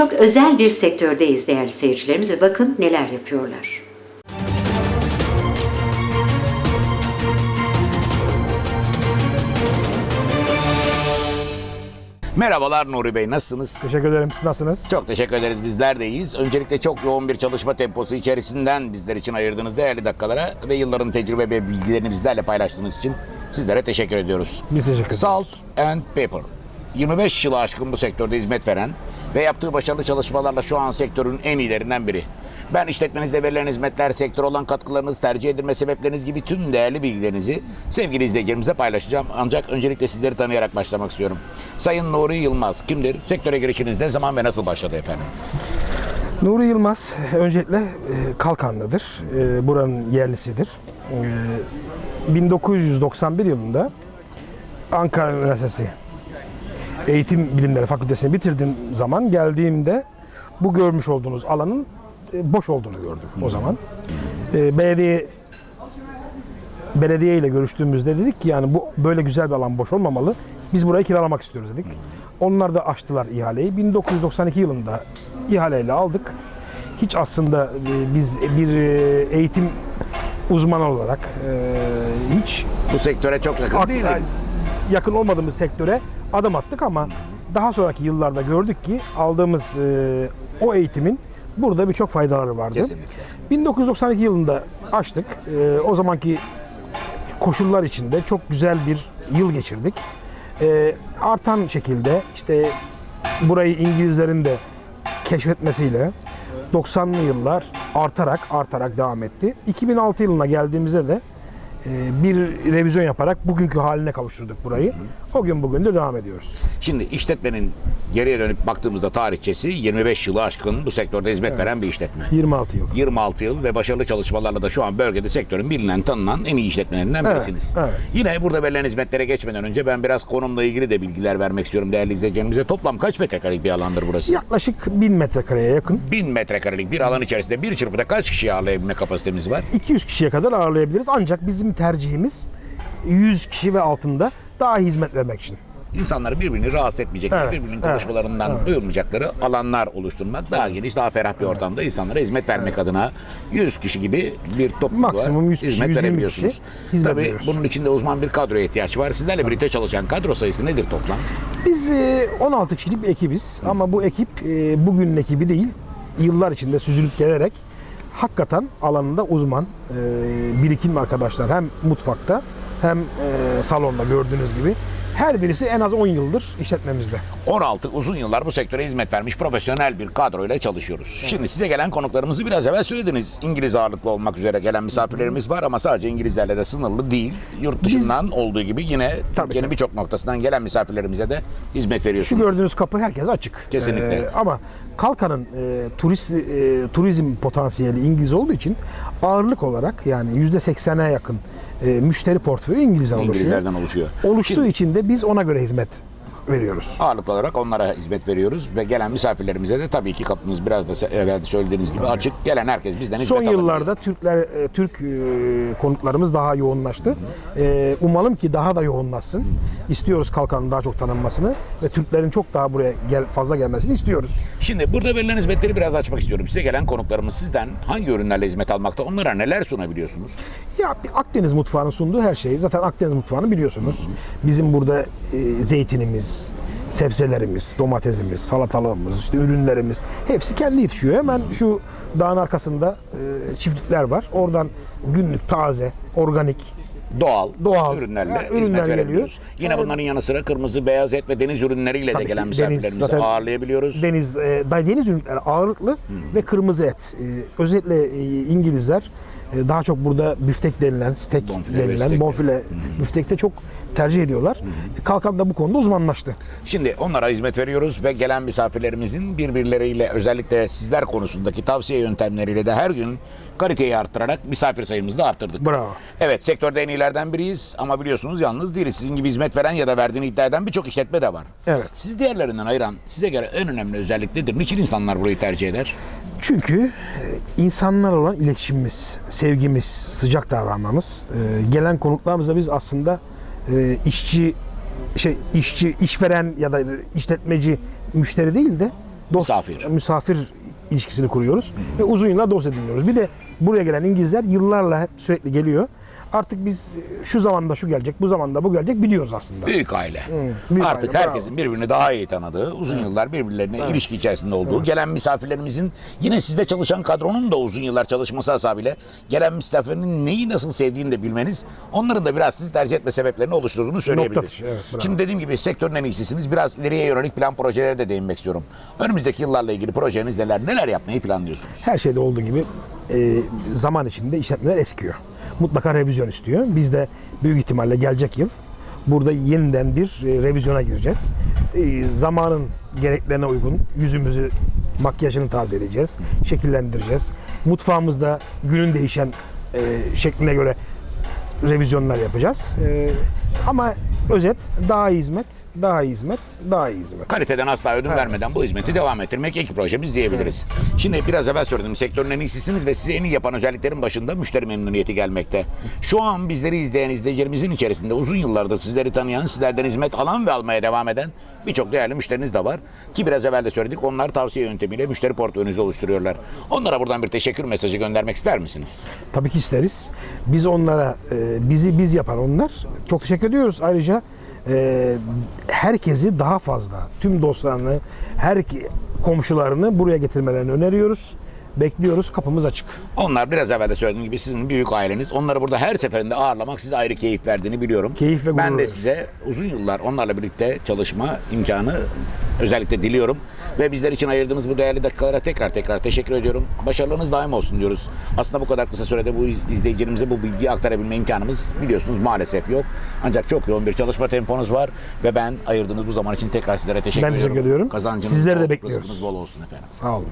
Çok özel bir sektördeyiz değerli seyircilerimiz ve bakın neler yapıyorlar. Merhabalar Nuri Bey, nasılsınız? Teşekkür ederim. Siz nasılsınız? Çok teşekkür ederiz, bizler de iyiyiz. Öncelikle çok yoğun bir çalışma temposu içerisinden bizler için ayırdığınız değerli dakikalara ve yılların tecrübe ve bilgilerini bizlerle paylaştığınız için sizlere teşekkür ediyoruz. Biz teşekkür ederiz. Salt and Pepper. 25 yılı aşkın bu sektörde hizmet veren ve yaptığı başarılı çalışmalarla şu an sektörün en iyilerinden biri. Ben işletmenizde verilen hizmetler, sektör olan katkılarınız, tercih edilme sebepleriniz gibi tüm değerli bilgilerinizi sevgili izleyicilerimizle paylaşacağım. Ancak öncelikle sizleri tanıyarak başlamak istiyorum. Sayın Nuri Yılmaz kimdir? Sektöre girişiniz ne zaman ve nasıl başladı efendim? Nuri Yılmaz öncelikle e, Kalkanlıdır. E, Buranın yerlisidir. E, 1991 yılında Ankara Üniversitesi Eğitim Bilimleri Fakültesini bitirdiğim zaman geldiğimde bu görmüş olduğunuz alanın e, boş olduğunu gördüm o zaman. E, Belediye belediye ile görüştüğümüzde dedik ki yani bu böyle güzel bir alan boş olmamalı. Biz burayı kiralamak istiyoruz dedik. Onlar da açtılar ihaleyi. 1992 yılında ihaleyle aldık. Hiç aslında e, biz bir e, eğitim uzmanı olarak hiç Bu sektöre çok yakın Ak- değiliz. Yakın olmadığımız sektöre adım attık ama daha sonraki yıllarda gördük ki aldığımız e, o eğitimin burada birçok faydaları vardı. Kesinlikle. 1992 yılında açtık. E, o zamanki koşullar içinde çok güzel bir yıl geçirdik. E, artan şekilde işte burayı İngilizlerin de keşfetmesiyle 90'lı yıllar artarak artarak devam etti. 2006 yılına geldiğimizde de bir revizyon yaparak bugünkü haline kavuşturduk burayı. O gün bugündür devam ediyoruz. Şimdi işletmenin geriye dönüp baktığımızda tarihçesi 25 yılı aşkın bu sektörde hizmet veren bir işletme. 26 yıl. 26 yıl ve başarılı çalışmalarla da şu an bölgede sektörün bilinen, tanınan en iyi işletmelerinden Evet, birisiniz. evet. Yine burada verilen hizmetlere geçmeden önce ben biraz konumla ilgili de bilgiler vermek istiyorum değerli izleyicilerimize. Toplam kaç metrekarelik bir alandır burası? Yaklaşık 1000 metrekareye yakın. 1000 metrekarelik bir alan içerisinde bir çırpıda kaç kişiyi ağırlayabilme kapasitemiz var? 200 kişiye kadar ağırlayabiliriz. Ancak bizim tercihimiz 100 kişi ve altında daha hizmet vermek için. İnsanları birbirini rahatsız etmeyecekleri, Evet, birbirinin evet, konuşmalarından evet. duyulmayacakları alanlar oluşturmak, daha geniş, daha ferah bir ortamda insanlara hizmet vermek adına 100 kişi gibi bir topluluğa Maksimum 100 kişi, hizmet 120 verebiliyorsunuz. kişi hizmet Tabii veriyoruz. bunun içinde uzman bir kadroya ihtiyaç var. Sizlerle birlikte çalışan kadro sayısı nedir toplam? Biz e, 16 kişilik bir ekibiz ama bu ekip e, bugünün ekibi değil. Yıllar içinde süzülüp gelerek hakikaten alanında uzman, e, birikim arkadaşlar hem mutfakta hem e, salonda gördüğünüz gibi. Her birisi en az 10 yıldır işletmemizde. 16 uzun yıllar bu sektöre hizmet vermiş profesyonel bir kadroyla çalışıyoruz. Şimdi size gelen konuklarımızı biraz evvel söylediniz. İngiliz ağırlıklı olmak üzere gelen misafirlerimiz var ama sadece İngilizlerle de sınırlı değil. Yurt dışından olduğu gibi yine Türkiye'nin birçok noktasından gelen misafirlerimize de hizmet Şu veriyorsunuz. gördüğünüz kapı herkese açık. Kesinlikle. Ee, ama Kalkan'ın e, turist e, turizm potansiyeli İngiliz olduğu için ağırlık olarak yani %80'e yakın e, müşteri portföyü İngiliz'den oluşuyor. İngilizlerden oluşuyor. Oluştuğu Şimdi- için de biz ona göre hizmet veriyoruz. Ağırlıklı olarak onlara hizmet veriyoruz ve gelen misafirlerimize de tabii ki kapımız biraz da evvel söylediğiniz gibi açık. Gelen herkes bizden hizmet Son alabiliyor. yıllarda Türkler e, Türk e, konuklarımız daha yoğunlaştı. E, umalım ki daha da yoğunlaşsın. İstiyoruz Kalkan'ın daha çok tanınmasını ve Türklerin çok daha buraya gel, fazla gelmesini istiyoruz. Şimdi burada verilen hizmetleri biraz açmak istiyorum. Size gelen konuklarımız sizden hangi ürünlerle hizmet almakta? Onlara neler sunabiliyorsunuz? Ya bir Akdeniz mutfağının sunduğu her şey. Zaten Akdeniz mutfağını biliyorsunuz. Bizim burada e, zeytinimiz, sebzelerimiz, domatesimiz, salatalığımız, işte ürünlerimiz hepsi kendi yetişiyor. Hemen şu dağın arkasında e, çiftlikler var. Oradan günlük taze, organik Doğal, Doğal. ürünlerle hizmet ürünler verebiliyoruz. geliyor. Yine Evet. bunların yanı sıra kırmızı, beyaz et ve deniz ürünleriyle de gelen misafirlerimizi Deniz ağırlayabiliyoruz. deniz e, deniz ürünleri ağırlıklı ve kırmızı et. E, özellikle e, İngilizler daha çok burada büftek denilen, steak Bonfile denilen, bonfile büftekte çok tercih ediyorlar. Kalkan da bu konuda uzmanlaştı. Şimdi onlara hizmet veriyoruz ve gelen misafirlerimizin birbirleriyle özellikle sizler konusundaki tavsiye yöntemleriyle de her gün kaliteyi arttırarak misafir sayımızı da arttırdık. Bravo. Evet sektörde en iyilerden biriyiz ama biliyorsunuz yalnız değiliz. Sizin gibi hizmet veren ya da verdiğini iddia eden birçok işletme de var. Evet. Siz diğerlerinden ayıran size göre en önemli özellik nedir? Niçin insanlar burayı tercih eder? Çünkü e, insanlar olan iletişimimiz, sevgimiz, sıcak davranmamız, e, gelen konuklarımızla biz aslında e, işçi şey işçi, işveren ya da işletmeci müşteri değil de dost, Misafir. misafir ilişkisini kuruyoruz ve uzun yıllar dost ediniyoruz. Bir de buraya gelen İngilizler yıllarla hep sürekli geliyor. Artık biz şu zamanda şu gelecek, bu zamanda bu gelecek biliyoruz aslında. Büyük aile. büyük Artık aile, herkesin birbirini daha iyi tanıdığı, uzun yıllar birbirlerine ilişki içerisinde olduğu, gelen misafirlerimizin yine sizde çalışan kadronun da uzun yıllar çalışması hasabıyla gelen misafirinin neyi nasıl sevdiğini de bilmeniz, onların da biraz sizi tercih etme sebeplerini oluşturduğunu söyleyebiliriz. evet, bravo. Şimdi dediğim gibi sektörün en iyisisiniz. Biraz ileriye yönelik plan projelere de değinmek istiyorum. Önümüzdeki yıllarla ilgili projeniz neler? Neler yapmayı planlıyorsunuz? Her şeyde olduğu gibi e, zaman içinde işletmeler eskiyor. Mutlaka revizyon istiyor. Biz de büyük ihtimalle gelecek yıl burada yeniden bir e, revizyona gireceğiz. E, zamanın gereklerine uygun yüzümüzü makyajını tazeleyeceğiz, şekillendireceğiz. Mutfağımızda günün değişen e, şekline göre revizyonlar yapacağız. Ama özet daha iyi hizmet, daha iyi hizmet, daha iyi hizmet. Kaliteden asla ödün vermeden bu hizmeti devam ettirmek iki projemiz diyebiliriz. Şimdi biraz evvel söyledim sektörün en iyisisiniz ve sizi en iyi yapan özelliklerin başında müşteri memnuniyeti gelmekte. Şu an bizleri izleyen izleyicilerimizin içerisinde uzun yıllardır sizleri tanıyan, sizlerden hizmet alan ve almaya devam eden birçok değerli müşteriniz de var. Ki biraz evvel de söyledik onlar tavsiye yöntemiyle müşteri portföyünüzü oluşturuyorlar. Onlara buradan bir teşekkür mesajı göndermek ister misiniz? Tabii ki isteriz. Biz onlara, e, bizi biz yapan onlar. Çok teşekkür ediyoruz. Ayrıca e, herkesi daha fazla, tüm dostlarını, her komşularını buraya getirmelerini öneriyoruz. Bekliyoruz. Kapımız açık. Onlar biraz evvel de söylediğim gibi sizin büyük aileniz. Onları burada her seferinde ağırlamak size ayrı keyif verdiğini biliyorum. Keyif ve gurur Ben de size uzun yıllar onlarla birlikte çalışma imkanı özellikle diliyorum. Ve bizler için ayırdığınız bu değerli dakikalara tekrar tekrar teşekkür ediyorum. Başarılarınız daim olsun diyoruz. Aslında bu kadar kısa sürede bu izleyicilerimize bu bilgiyi aktarabilme imkanımız biliyorsunuz maalesef yok. Ancak çok yoğun bir çalışma temponuz var ve ben ayırdığınız bu zaman için tekrar sizlere teşekkür Ben ediyorum. teşekkür ediyorum. Kazancınız Sizleri de bol, bekliyoruz. bol olsun efendim. Sağ olun.